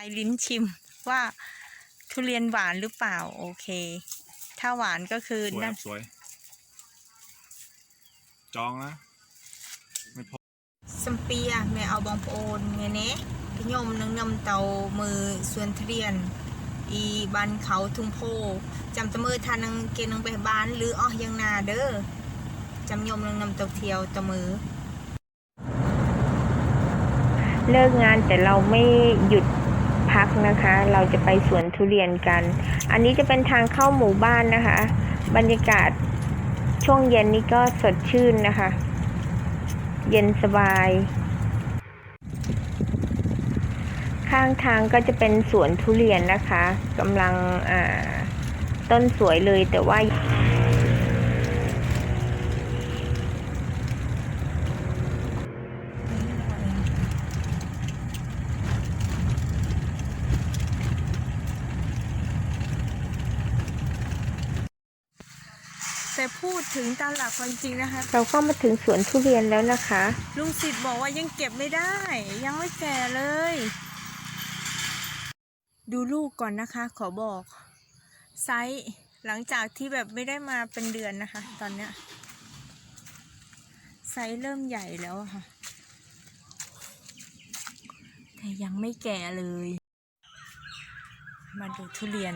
ายลิ้นชิมว่าทุเรียนหวานหรือเปล่า โอเค ถ้าหวานก็คือสวยคนั่รันบสวย จองนะ ไม่พอสัมเปียแม่เอาบองโอนไงเนะขยมนึงนำเตามือส่วนทุเรียน อีบันเขาทุ่งโพจำตะมือทานังเกนังไปบ้านหรืออ้อยังนาเด้อจำยมนึงนำเตาเทียวตะมือเลิกงานแต่เราไม่หยุด พักนะคะ เราจะไปสวนทุเรียนกัน อันนี้จะเป็นทางเข้าหมู่บ้านนะคะ บรรยากาศช่วงเย็นนี้ก็สดชื่นนะคะ เย็นสบาย ข้างทางก็จะเป็นสวนทุเรียนนะคะกำลังต้นสวยเลยแต่ว่า แต่พูดถึงตามหลักความจริงนะคะ เราก็มาถึงสวนทุเรียนแล้วนะคะ ลุงสิทธิ์บอกว่ายังเก็บไม่ได้ ยังไม่แก่เลย ดูลูกก่อนนะคะ ขอบอกไซส์หลังจากที่แบบไม่ได้มาเป็นเดือนนะคะ ตอนเนี้ยไซส์เริ่มใหญ่แล้วอะค่ะ แต่ยังไม่แก่เลย มาดูทุเรียน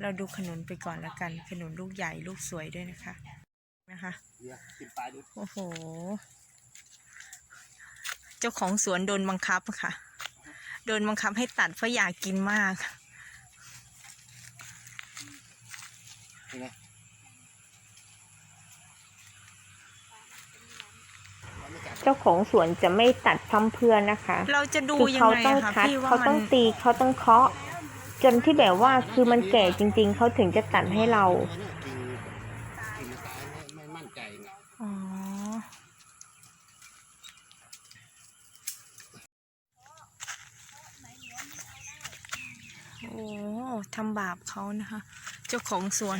เราดูขนุนไปก่อนละกัน ขนุนลูกใหญ่ลูกสวยด้วยนะคะ นะคะโอ้โห เจ้าของสวนโดนบังคับค่ะ โดนบังคับให้ตัดเพราะอยากกินมากเจ้าของสวนจะไม่ตัดพร่ำเพรื่อนะคะ เราจะดูคือยังเขาไงต้องอะคะคัดพี่ว่าเขามัต้องตีเขาต้องเคาะ จนที่แบบว่าคือมันแก่จริง ๆ เขาถึงจะตัดให้เรากินตายไม่ไม่มั่นใจไงอ๋อโอ้ทำบาปเขานะคะ เจ้าของสวน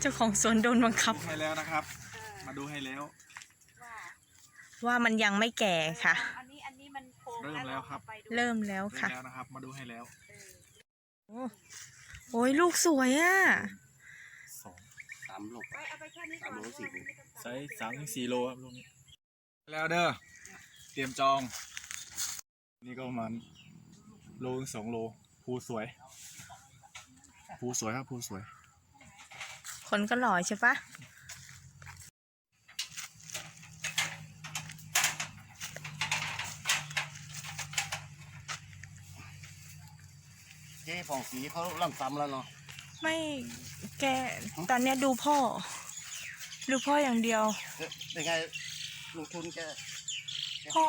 เจ้าของสวนโดนบังคับ ให้แล้วนะครับ มาดูให้แล้ว ว่ามันยังไม่แก่ค่ะ อันนี้อันนี้มันโค้งเริ่มแล้วครับไปดูเริ่มแล้วเริ่มค่ะแล้วนะครับ มาดูให้แล้วโอ้โอ้ยลูกสวยอะสองสามโลกเอาไปแค่นี้สามก่อนโลสี่โลไซส์สามถึงสี่โลครับลูกนี้แล้วเด้อเตรียมจอง นี่ก็ประมาณโลถึงสองโลภูสวยภูสวยครับภูสวย คนก็หล่อใช่ปะ เจ๊ผ่องสีเขาล่ำซ้ำแล้วเนาะไม่แกตอนเนี้ยดูพ่อ ดูพ่ออย่างเดียว เอ๊ะเป็นไงลงทุนแกแกพ่อ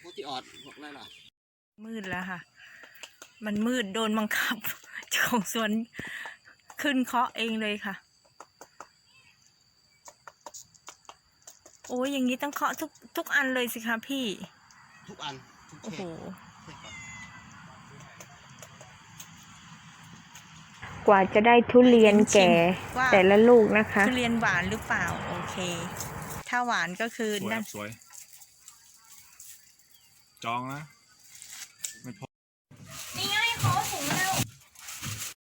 พวกที่ออดบอกอะไรล่ะมืดแล้วค่ะ มันมืดโดนบังคับ เจ้าของสวนขึ้นเคาะเองเลยค่ะ โอ้ยอย่างนี้ต้องเคาะทุกทุกอันเลยสิคะพี่ ทุกอันทุกโอ้เทโหป กว่าจะได้ทุเรียนแก่ ว่า แต่ละลูกนะคะ ทุเรียนหวานหรือเปล่า โอเค ถ้าหวานก็คือสวยคนั่รันบสวย จองนะ